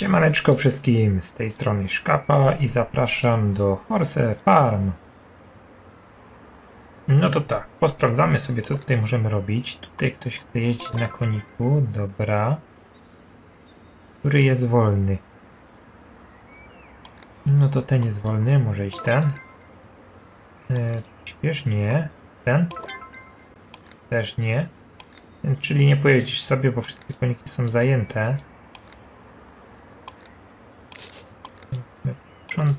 Siemaneczko wszystkim, z tej strony Szkapa i zapraszam do Horse Farm. No to tak, posprawdzamy sobie co tutaj możemy robić. Tutaj ktoś chce jeździć na koniku, dobra. Który jest wolny? No to ten jest wolny, może iść ten. E, śpiesz? Nie. Ten? Też nie. Więc czyli nie pojeździsz sobie, bo wszystkie koniki są zajęte.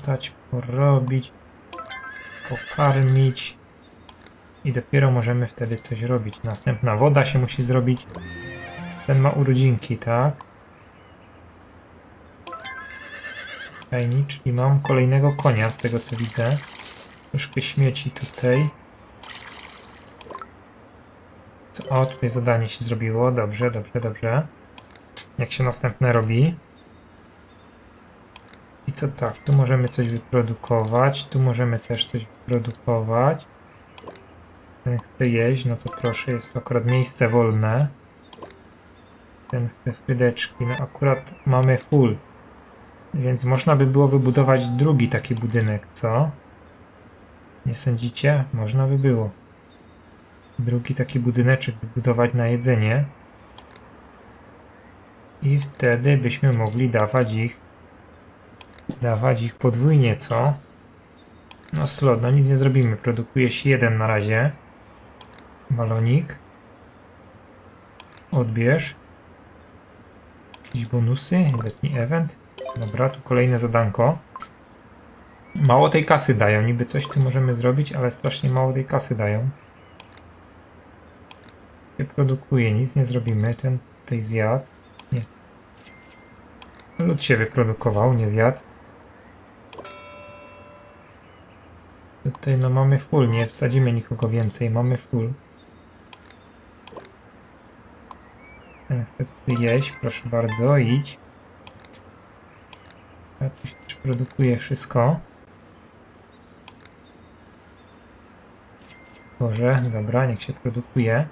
Sprzątać, porobić, pokarmić i dopiero możemy wtedy coś robić. Następna woda się musi zrobić. Ten ma urodzinki, tak? Fajnie, czyli mam kolejnego konia z tego co widzę. Troszkę śmieci tutaj. O, tutaj zadanie się zrobiło. Dobrze, dobrze, dobrze. Jak się następne robi? Co tak, tu możemy coś wyprodukować, tu możemy też coś wyprodukować. Ten chce jeść, no to proszę, jest tu akurat miejsce wolne. Ten chce frydeczki, no akurat mamy full. Więc można by było wybudować drugi taki budynek, co? Nie sądzicie? Można by było. Drugi taki budyneczek wybudować na jedzenie. I wtedy byśmy mogli dawać ich dawać ich podwójnie, co? No slot, no nic nie zrobimy. Produkuje się jeden na razie. Balonik. Odbierz. Jakieś bonusy, letni event. Dobra, tu kolejne zadanko. Mało tej kasy dają, niby coś tu możemy zrobić, ale strasznie mało tej kasy dają. Się produkuje, nic nie zrobimy. Ten tutaj zjadł. Nie. Lud się wyprodukował, nie zjadł. Tutaj no mamy full, nie wsadzimy nikogo więcej, mamy full. Ten chce tutaj jeść, proszę bardzo, idź. Ja tu się też produkuje wszystko. Boże, dobra, niech się produkuje.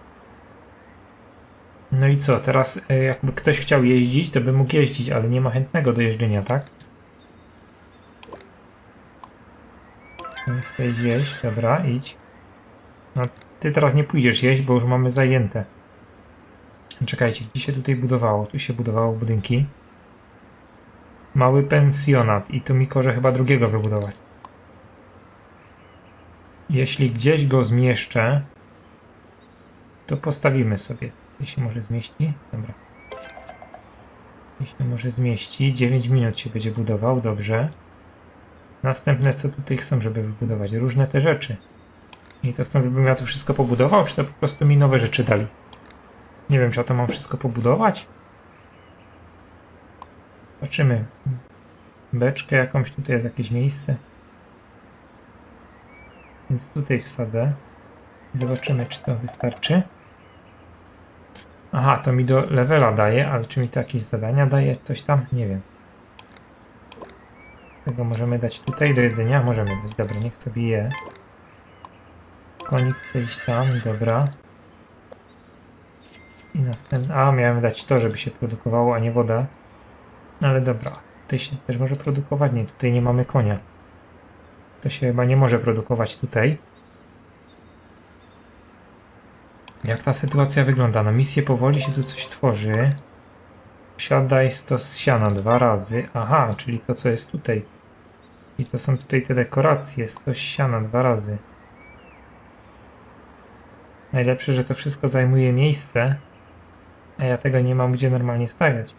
No i co, teraz e, jakby ktoś chciał jeździć, to by mógł jeździć, ale nie ma chętnego do jeżdżenia, tak? Nie chcę iść jeść, dobra, idź. No, ty teraz nie pójdziesz jeść, bo już mamy zajęte. Czekajcie, gdzie się tutaj budowało? Tu się budowało budynki. Mały pensjonat i tu mi korze chyba drugiego wybudować. Jeśli gdzieś go zmieszczę, to postawimy sobie. Się może zmieści? Dobra. Jeśli może zmieści, 9 minut się będzie budował, dobrze. Następne, co tutaj chcą, żeby wybudować? Różne te rzeczy. I to chcą, żebym ja to wszystko pobudował, czy to po prostu mi nowe rzeczy dali? Nie wiem, czy ja to mam wszystko pobudować? Zobaczymy. Beczkę jakąś, tutaj jest jakieś miejsce. Więc tutaj wsadzę. I zobaczymy, czy to wystarczy. Aha, to mi do levela daje, ale czy mi to jakieś zadania daje? Coś tam? Nie wiem. Tego możemy dać tutaj do jedzenia? Możemy dać. Dobra, niech sobie je. Konik chce iść tam, dobra. I następny. A, miałem dać to, żeby się produkowało, a nie woda. No ale dobra. Tutaj się też może produkować. Nie, tutaj nie mamy konia. To się chyba nie może produkować tutaj. Jak ta sytuacja wygląda? No misję powoli się tu coś tworzy. Siadaj stos siana dwa razy. Aha, czyli to co jest tutaj. I to są tutaj te dekoracje. Stos siana dwa razy. Najlepsze, że to wszystko zajmuje miejsce, a ja tego nie mam gdzie normalnie stawiać.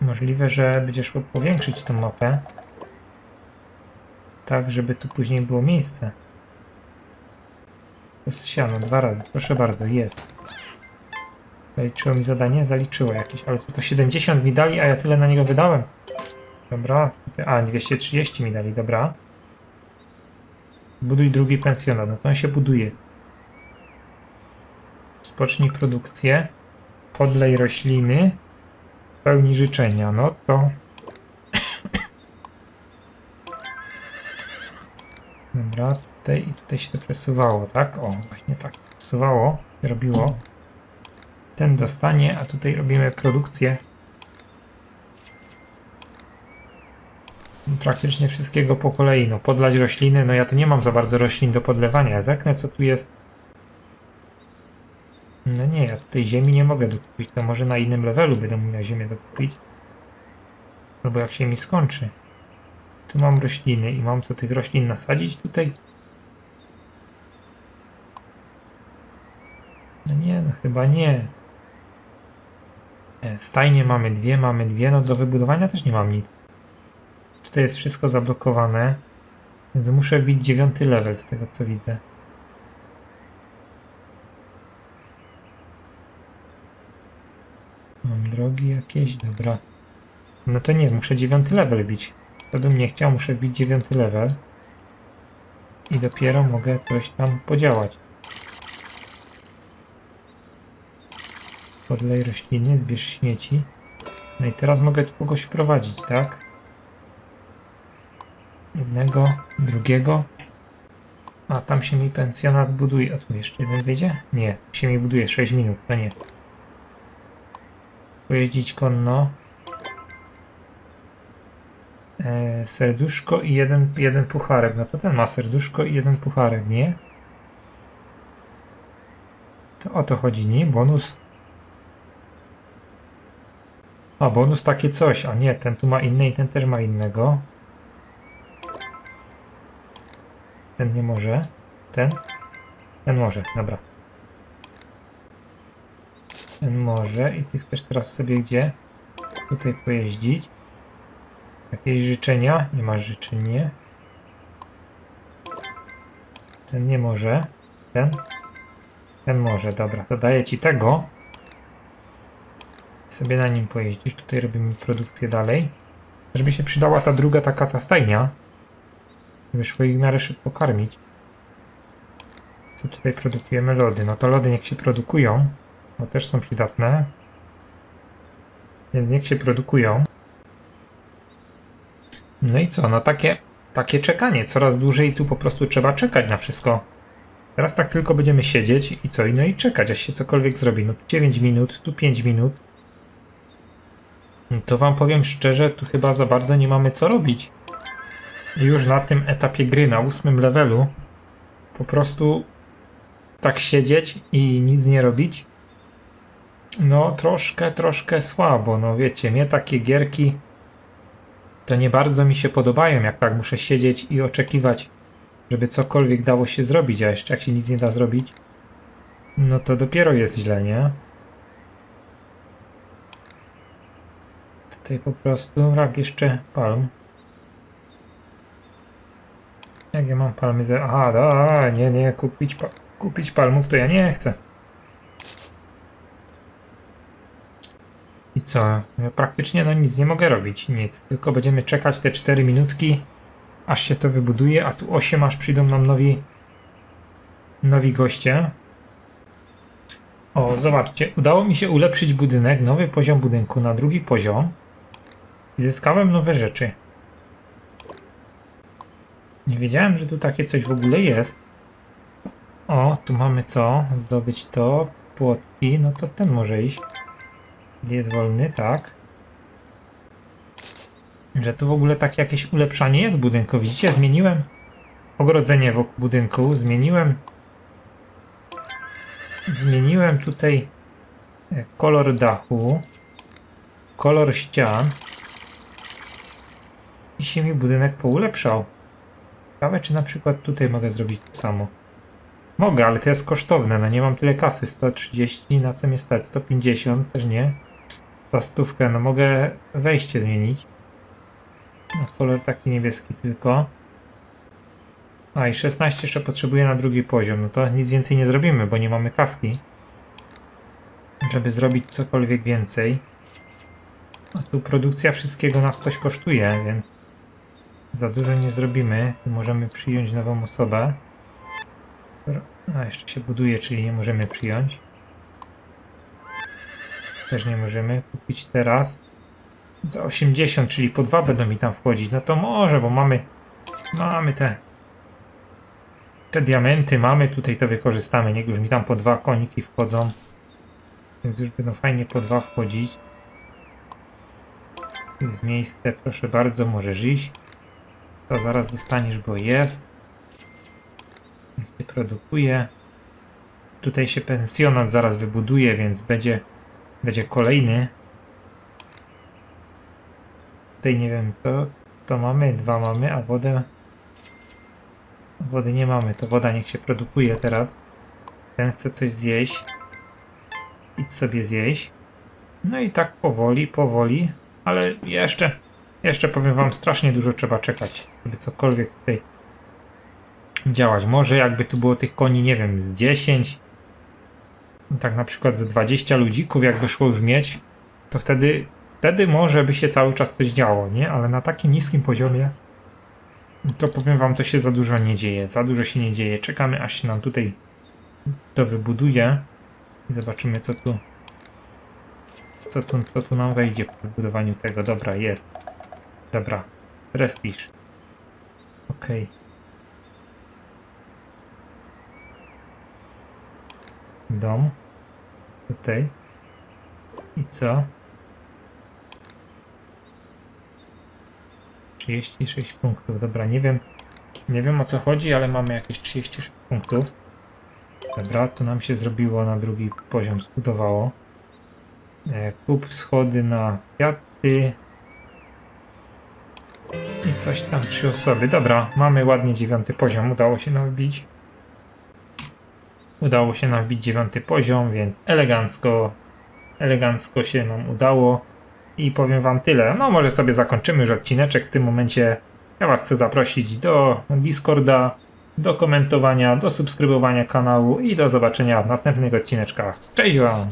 Możliwe, że będzie szło powiększyć tą mapę. Tak, żeby tu później było miejsce. To jest siano, dwa razy. Proszę bardzo, jest. Zaliczyło mi zadanie? Zaliczyło jakieś, ale tylko 70 mi dali, a ja tyle na niego wydałem. Dobra, a 230 mi dali, dobra. Buduj drugi pensjonat, no to on się buduje. Spocznij produkcję. Podlej rośliny. Pełni życzenia, no to... Dobra, tutaj i tutaj się to przesuwało, tak? O, właśnie tak. Przesuwało, robiło. Ten dostanie, a tutaj robimy produkcję. Praktycznie wszystkiego po kolei. No, podlać rośliny. No ja tu nie mam za bardzo roślin do podlewania. Zerknę co tu jest. No nie, ja tutaj ziemi nie mogę dokupić. To może na innym levelu będę miał ziemię dokupić. Albo jak się mi skończy. Tu mam rośliny i mam co tych roślin nasadzić tutaj? No nie, no chyba nie. E, Stajnie mamy dwie, mamy dwie, no do wybudowania też nie mam nic. Tutaj jest wszystko zablokowane, więc muszę bić dziewiąty level z tego co widzę. Mam drogi jakieś, dobra. No to nie, muszę dziewiąty level bić. To bym nie chciał, muszę bić dziewiąty level. I dopiero mogę coś tam podziałać. Podlej rośliny, zbierz śmieci. No i teraz mogę tu kogoś wprowadzić, tak? Jednego, drugiego. A tam się mi pensjonat buduje. A tu jeszcze jeden wyjdzie? Nie, się mi buduje 6 minut, to nie. Pojeździć konno. E, serduszko i jeden, jeden pucharek. No to ten ma serduszko i jeden pucharek, nie? To o to chodzi, nie? Bonus. A, bonus takie coś. A nie, ten tu ma inny i ten też ma innego. Ten nie może. Ten? Ten może, dobra. Ten może i ty chcesz teraz sobie gdzie? Tutaj pojeździć. Jakieś życzenia? Nie masz życzeń, nie? Ten nie może. Ten? Ten może, dobra. To daję ci tego. Sobie na nim pojeździsz. Tutaj robimy produkcję dalej. Żeby się przydała ta druga taka ta stajnia. Wyszło ich w miarę szybko karmić. Co tutaj produkujemy? Lody. No to lody niech się produkują. Bo też są przydatne. Więc niech się produkują. No i co? No takie, takie czekanie. Coraz dłużej tu po prostu trzeba czekać na wszystko. Teraz tak tylko będziemy siedzieć i co? No i czekać, aż się cokolwiek zrobi. No tu 9 minut, tu 5 minut. To wam powiem szczerze, tu chyba za bardzo nie mamy co robić. Już na tym etapie gry, na ósmym levelu, po prostu tak siedzieć i nic nie robić. No troszkę, troszkę słabo. No wiecie, mnie takie gierki to nie bardzo mi się podobają, jak tak muszę siedzieć i oczekiwać, żeby cokolwiek dało się zrobić, a jeszcze jak się nic nie da zrobić, no to dopiero jest źle, nie? Tutaj po prostu brak jeszcze palm. Jak ja mam palmy ze... Aha, da, nie, nie, kupić, pa... kupić palmów to ja nie chcę. I co? Ja praktycznie no nic nie mogę robić, nic. Tylko będziemy czekać te 4 minutki, aż się to wybuduje, a tu 8 aż przyjdą nam nowi nowi goście. O, zobaczcie, udało mi się ulepszyć budynek, nowy poziom budynku na drugi poziom. Zyskałem nowe rzeczy. Nie wiedziałem, że tu takie coś w ogóle jest. O, tu mamy co? Zdobyć to. Płotki, no to ten może iść. Jest wolny, tak. Że tu w ogóle takie jakieś ulepszanie jest budynku. Widzicie, zmieniłem ogrodzenie wokół budynku. Zmieniłem. Zmieniłem tutaj e, kolor dachu. Kolor ścian. Się mi budynek poulepszał. Ciekawe, czy na przykład tutaj mogę zrobić to samo. Mogę, ale to jest kosztowne. No nie mam tyle kasy. 130, na co mnie stać? 150 też nie. Za stówkę, no mogę wejście zmienić. No, kolor taki niebieski tylko. A i 16 jeszcze potrzebuję na drugi poziom. No to nic więcej nie zrobimy, bo nie mamy kaski. Żeby zrobić cokolwiek więcej. A tu produkcja wszystkiego nas coś kosztuje, więc za dużo nie zrobimy. Możemy przyjąć nową osobę. A jeszcze się buduje, czyli nie możemy przyjąć. Też nie możemy kupić teraz. Za 80, czyli po dwa będą mi tam wchodzić. No to może, bo mamy. Mamy te. Te diamenty mamy, tutaj to wykorzystamy. Niech już mi tam po dwa koniki wchodzą. więc już będą fajnie po dwa wchodzić. Jest miejsce, proszę bardzo, możesz iść. To zaraz dostaniesz, bo jest. Się produkuje. Tutaj się pensjonat zaraz wybuduje, więc będzie, będzie kolejny. Tutaj nie wiem, to, to mamy, dwa mamy, a wodę. Wody nie mamy, to woda niech się produkuje teraz. Ten chce coś zjeść. Idź sobie zjeść. No i tak powoli, powoli, ale jeszcze, jeszcze powiem wam, strasznie dużo trzeba czekać, żeby cokolwiek tutaj działać. Może jakby tu było tych koni, nie wiem, z 10, tak na przykład z 20 ludzików, jakby szło już mieć, to wtedy, wtedy może by się cały czas coś działo, nie? Ale na takim niskim poziomie to powiem wam, to się za dużo nie dzieje. Za dużo się nie dzieje. Czekamy, aż się nam tutaj to wybuduje i zobaczymy, co tu co tu, co tu nam wejdzie po budowaniu tego. Dobra, jest. Dobra. Prestiż. Okej. Dom. Tutaj. I co? 36 punktów. Dobra, nie wiem. Nie wiem o co chodzi, ale mamy jakieś 36 punktów. Dobra, to nam się zrobiło na drugi poziom zbudowało. E, Kup schody na kwiaty. I coś tam, trzy osoby. Dobra, mamy ładnie dziewiąty poziom. Udało się nam wbić. Udało się nam wbić dziewiąty poziom, więc elegancko, elegancko się nam udało. I powiem wam tyle. No może sobie zakończymy już odcineczek w tym momencie. Ja was chcę zaprosić do Discorda, do komentowania, do subskrybowania kanału i do zobaczenia w następnych odcineczkach. Cześć wam!